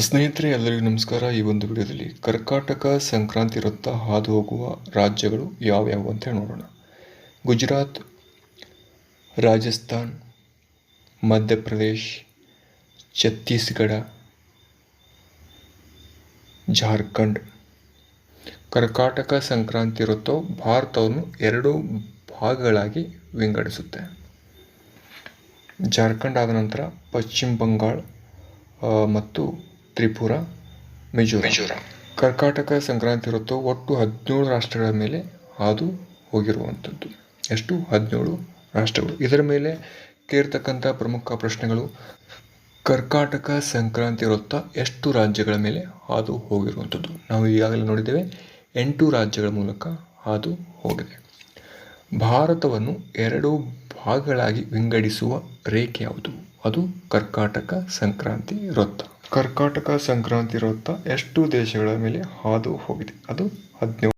ಸ್ನೇಹಿತರೆ, ಎಲ್ಲರಿಗೂ ನಮಸ್ಕಾರ. ಈ ಒಂದು ವಿಡಿಯೋದಲ್ಲಿ ಕರ್ಕಾಟಕ ಸಂಕ್ರಾಂತಿ ವೃತ್ತ ಹಾದು ಹೋಗುವ ರಾಜ್ಯಗಳು ಯಾವ್ಯಾವು ಅಂತ ಹೇಳಿ ನೋಡೋಣ. ಗುಜರಾತ್, ರಾಜಸ್ಥಾನ್, ಮಧ್ಯಪ್ರದೇಶ್, ಛತ್ತೀಸ್ಗಢ, ಜಾರ್ಖಂಡ್. ಕರ್ಕಾಟಕ ಸಂಕ್ರಾಂತಿ ವೃತ್ತವು ಭಾರತವನ್ನು ಎರಡು ಭಾಗಗಳಾಗಿ ವಿಂಗಡಿಸುತ್ತೆ. ಜಾರ್ಖಂಡ್ ಆದ ನಂತರ ಪಶ್ಚಿಮ ಬಂಗಾಳ ಮತ್ತು ತ್ರಿಪುರ ಮಿಜೋರಾಂ. ಮಿಜೋರಾಂ. ಕರ್ಕಾಟಕ ಸಂಕ್ರಾಂತಿ ವೃತ್ತವು ಒಟ್ಟು ಹದಿನೇಳು ರಾಷ್ಟ್ರಗಳ ಮೇಲೆ ಹಾದು ಹೋಗಿರುವಂಥದ್ದು. ಎಷ್ಟು? ಹದಿನೇಳು ರಾಷ್ಟ್ರಗಳು. ಇದರ ಮೇಲೆ ಕೇರ್ತಕ್ಕಂಥ ಪ್ರಮುಖ ಪ್ರಶ್ನೆಗಳು. ಕರ್ಕಾಟಕ ಸಂಕ್ರಾಂತಿ ವೃತ್ತ ಎಷ್ಟು ರಾಜ್ಯಗಳ ಮೇಲೆ ಹಾದು ಹೋಗಿರುವಂಥದ್ದು? ನಾವು ಈಗಾಗಲೇ ನೋಡಿದ್ದೇವೆ ಎಂಟು ರಾಜ್ಯಗಳ ಮೂಲಕ ಹಾದು ಹೋಗಿದೆ. ಭಾರತವನ್ನು ಎರಡು ಭಾಗಗಳಾಗಿ ವಿಂಗಡಿಸುವ ರೇಖೆ ಯಾವುದು? ಅದು ಕರ್ಕಾಟಕ ಸಂಕ್ರಾಂತಿ ವೃತ್ತ ಕರ್ಕಾಟಕ ಸಂಕ್ರಾಂತಿ ವೃತ್ತ ಎಷ್ಟು ದೇಶಗಳ ಮೇಲೆ ಹಾದು ಹೋಗಿದೆ. ಅದು ಹದಿನೇಳು